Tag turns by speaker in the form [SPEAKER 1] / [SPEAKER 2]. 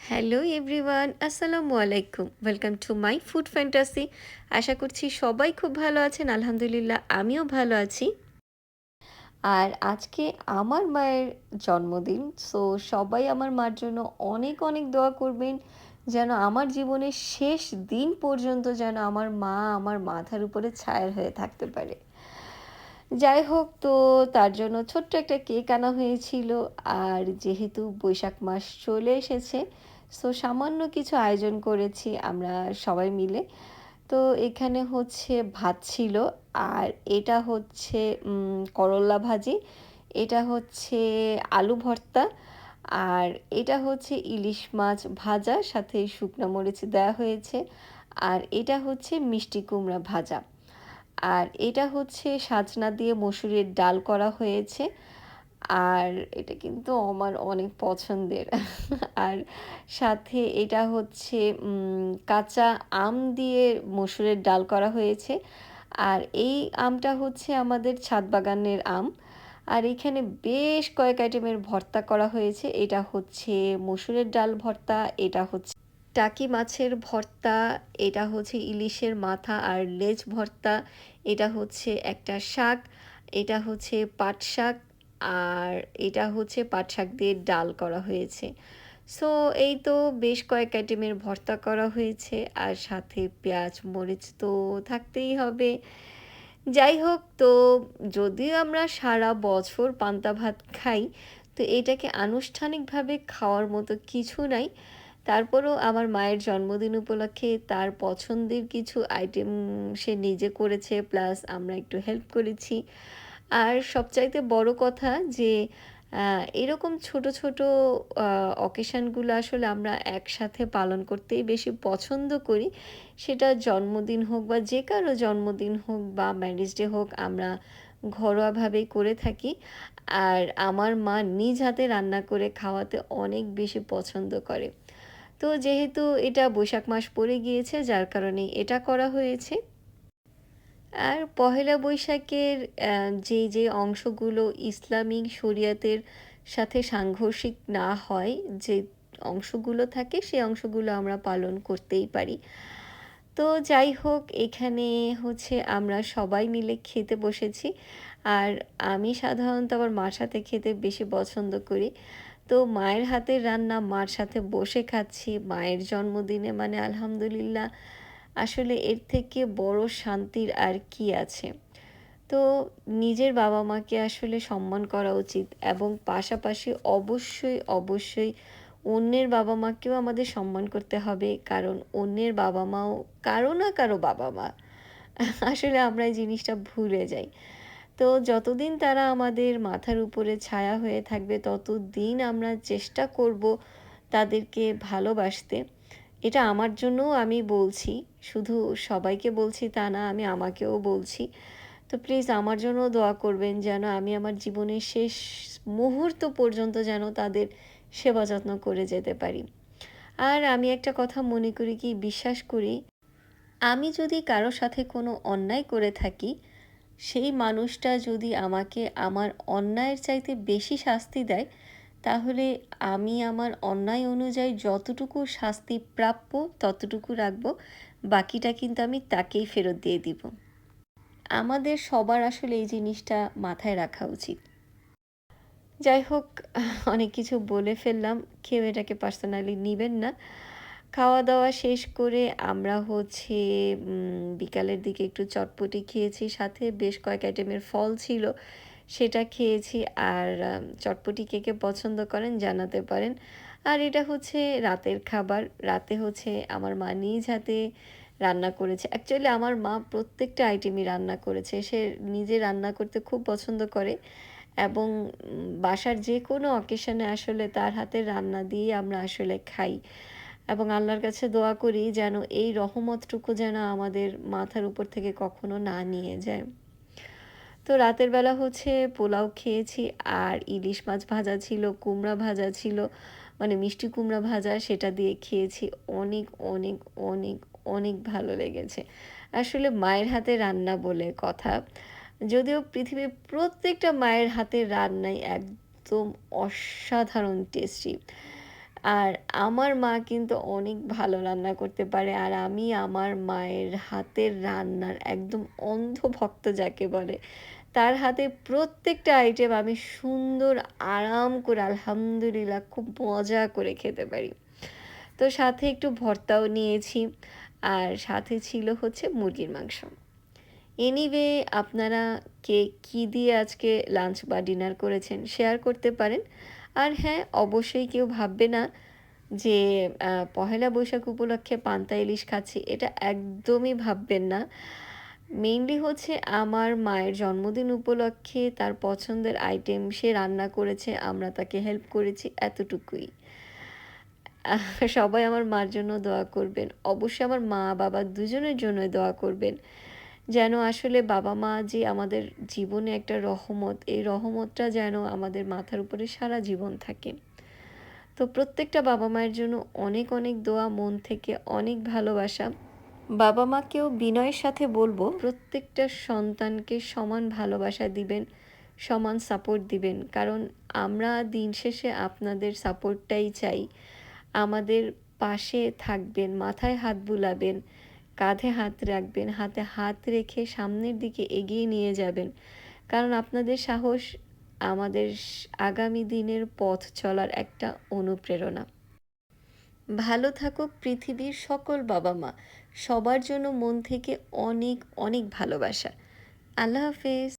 [SPEAKER 1] Hello everyone আসসালামু আলাইকুম welcome to my food fantasy আশা করছি সবাই খুব ভালো আছেন। আলহামদুলিল্লাহ, আমিও ভালো আছি। আর আজকে আমার মায়ের জন্মদিন সো সবাই আমার মার জন্য অনেক অনেক দোয়া করবেন, যেন আমার জীবনের শেষ দিন পর্যন্ত যেন আমার মা আমার মাথার উপরে ছায়ার হয়ে থাকতে পারে। যাই হোক, তো তার জন্য ছোট্ট একটা কেক আনা হয়েছিল। আর যেহেতু বৈশাখ মাস চলে এসেছে সো সামান্য কিছু আয়োজন করেছি আমরা সবাই মিলে। তো এখানে হচ্ছে ভাত ছিল, আর এটা হচ্ছে করল্লা ভাজি, এটা হচ্ছে আলু ভর্তা, আর এটা হচ্ছে ইলিশ মাছ ভাজা, সাথে শুকনো মরিচ দেওয়া হয়েছে, আর এটা হচ্ছে মিষ্টি কুমড়া ভাজা। আর এটা হচ্ছে সাজনা দিয়ে মসুরের ডাল করা হয়েছে। আর এটা কিন্তু আমার অনেক পছন্দের। আর সাথে এটা হচ্ছে কাঁচা আম দিয়ে মসুরের ডাল করা হয়েছে। আর এই আমটা হচ্ছে আমাদের ছাদ বাগানের আম। আর এখানে বেশ কয়েক আইটেমের ভর্তা করা হয়েছে। এটা হচ্ছে মসুরের ডাল ভর্তা, এটা হচ্ছে টাকি মাছের ভর্তা, এটা হচ্ছে ইলিশের মাথা, আর লেজ ভর্তা, এটা হচ্ছে একটা শাক, এটা হচ্ছে পাট শাক, আর এটা হচ্ছে পাট শাক দিয়ে ডাল করা হয়েছে। সো এই তো বেশ কয়েক আইটেমের ভর্তা করা হয়েছে, আর সাথে পেঁয়াজ, মরিচ তো থাকতেই হবে। যাই হোক, তো যদিও আমরা সারা বছর পান্তা ভাত খাই, তো এটাকে আনুষ্ঠানিকভাবে খাওয়ার মতো কিছু নাই তারপরও আমার মায়ের জন্মদিন উপলক্ষে তার পছন্দের কিছু আইটেম সে নিজে করেছে প্লাস আমরা একটু হেল্প করেছি। আর সবচাইতে বড় কথা যে এরকম ছোট ছোট অকেশানগুলো আসলে আমরা একসাথে পালন করতেই বেশি পছন্দ করি। সেটা জন্মদিন হোক বা যে কারও জন্মদিন হোক বা ম্যারেজ ডে হোক, আমরা ঘরোয়াভাবেই করে থাকি। আর আমার মা নিজ হাতে রান্না করে খাওয়াতে অনেক বেশি পছন্দ করে। তো যেহেতু এটা বৈশাখ মাস পড়ে গিয়েছে, যার কারণে এটা করা হয়েছে। আর পহেলা বৈশাখের যে যে অংশগুলো ইসলামিক শরিয়াতের সাথে সাংঘর্ষিক না হয়, যে অংশগুলো থাকে সেই অংশগুলো আমরা পালন করতেই পারি। তো যাই হোক, এখানে হচ্ছে আমরা সবাই মিলে খেতে বসেছি। আর আমি সাধারণত আমার মার সাথে খেতে বেশি পছন্দ করি। তো মায়ের হাতের রান্না, মার সাথে বসে খাচ্ছি, মায়ের জন্মদিনে মানে আলহামদুলিল্লাহ। আসলে এর থেকে বড় শান্তির আর কি আছে? তো নিজের বাবা মাকে আসলে সম্মান করা উচিত এবং পাশাপাশি অবশ্যই অবশ্যই অন্যের বাবা মাকেও আমাদের সম্মান করতে হবে, কারণ অন্যের বাবা মাও, কারও না কারও বাবা মা। আসলে আমরা এই জিনিসটা ভুলে যাই। তো যতদিন তারা আমাদের মাথার উপরে ছায়া হয়ে থাকবে, ততদিন আমরা চেষ্টা করব তাদেরকে ভালোবাসতে। এটা আমার জন্যও আমি বলছি, শুধু সবাইকে বলছি তা না, আমি আমাকেও বলছি। তো প্লিজ আমার জন্য দোয়া করবেন যেন আমি আমার জীবনের শেষ মুহূর্ত পর্যন্ত যেন তাদের সেবা যত্ন করে যেতে পারি। আর আমি একটা কথা মনে করি কি, বিশ্বাস করি, আমি যদি কারও সাথে কোনো অন্যায় করে থাকি সেই মানুষটা যদি আমাকে আমার অন্যায়ের চাইতে বেশি শাস্তি দেয়, তাহলে আমি আমার অন্যায় অনুযায়ী যতটুকু শাস্তি প্রাপ্য, ততটুকু রাখব, বাকিটা কিন্তু আমি তাকেই ফেরত দিয়ে দিব। আমাদের সবার আসলে এই জিনিসটা মাথায় রাখা উচিত। যাই হোক, অনেক কিছু বলে ফেললাম, কেউ এটাকে পার্সোনালি নেবেন না। খাওয়া দাওয়া শেষ করে আমরা হচ্ছে বিকালের দিকে একটু চটপটি খেয়েছি, সাথে বেশ কয়েক আইটেমের ফল ছিল, সেটা খেয়েছি। আর চটপটি কে কে পছন্দ করেন জানাতে পারেন। আর এটা হচ্ছে রাতের খাবার। রাতে হচ্ছে আমার মা নিজ হাতে রান্না করেছে। অ্যাকচুয়ালি আমার মা প্রত্যেকটা আইটেমই রান্না করেছে। সে নিজে রান্না করতে খুব পছন্দ করে। এবং বাসার যে কোনো অকেশনে আসলে তার হাতে রান্না দিয়ে আমরা আসলে খাই। এবং আল্লাহর কাছে দোয়া করি যেন এই রহমতটুকু যেন আমাদের মাথার উপর থেকে কখনো না নিয়ে যায়। তো রাতের বেলা হচ্ছে পোলাও খেয়েছি আর ইলিশ মাছ ভাজা ছিল, কুমড়া ভাজা ছিল মানে মিষ্টি কুমড়া ভাজা সেটা দিয়ে খেয়েছি। অনেক অনেক অনেক অনেক ভালো লেগেছে। আসলে মায়ের হাতে রান্না বলে কথা। যদিও পৃথিবীর প্রত্যেকটা মায়ের হাতের রান্নাই একদম অসাধারণ টেস্টি আর আমার মা কিন্তু অনেক ভালো রান্না করতে পারে। আর আমি আমার মায়ের হাতের রান্নার একদম অন্ধ ভক্ত যাকে বলে, তার হাতে প্রত্যেকটা আইটেম আমি সুন্দর আরাম করে, আলহামদুলিল্লাহ খুব মজা করে খেতে পারি। তো সাথে একটু ভর্তাও নিয়েছি আর সাথে ছিল হচ্ছে মুরগির মাংস। এনিওয়ে আপনারা কে কী দিয়ে আজকে লাঞ্চ বা ডিনার করেছেন শেয়ার করতে পারেন। আর হ্যাঁ অবশ্যই কেউ ভাববে না যে পহেলা বৈশাখ উপলক্ষে পান্তা ইলিশ খাচ্ছি, এটা একদমই ভাববেন না। মেইনলি হচ্ছে আমার মায়ের জন্মদিন উপলক্ষে তার পছন্দের আইটেম সে রান্না করেছে, আমরা তাকে হেল্প করেছি এতটুকুই। সবাই আমার মার জন্য দোয়া করবেন, অবশ্যই আমার মা বাবা দুজনের জন্যই দোয়া করবেন। যেন আসলে বাবা মা যে আমাদের জীবনে একটা রহমত, এই রহমতটা যেন আমাদের মাথার উপরে সারা জীবন থাকে। তো প্রত্যেকটা বাবা মায়ের জন্য অনেক অনেক দোয়া, মন থেকে অনেক ভালোবাসা। বাবা মাকেও বিনয়ের সাথে বলব, প্রত্যেকটা সন্তানকে সমান ভালোবাসা দিবেন, সমান সাপোর্ট দিবেন। কারণ আমরা দিন শেষে আপনাদের সাপোর্টটাই চাই। আমাদের পাশে থাকবেন, মাথায় হাত বুলাবেন। কাঁধে হাত রাখবেন, হাতে হাত রেখে সামনের দিকে এগিয়ে নিয়ে যাবেন। কারণ আপনাদের সাহস আমাদের আগামী দিনের পথ চলার একটা অনুপ্রেরণা। ভালো থাকুক পৃথিবীর সকল বাবা মা। সবার জন্য মন থেকে অনেক অনেক ভালোবাসা। আল্লাহ হাফেজ।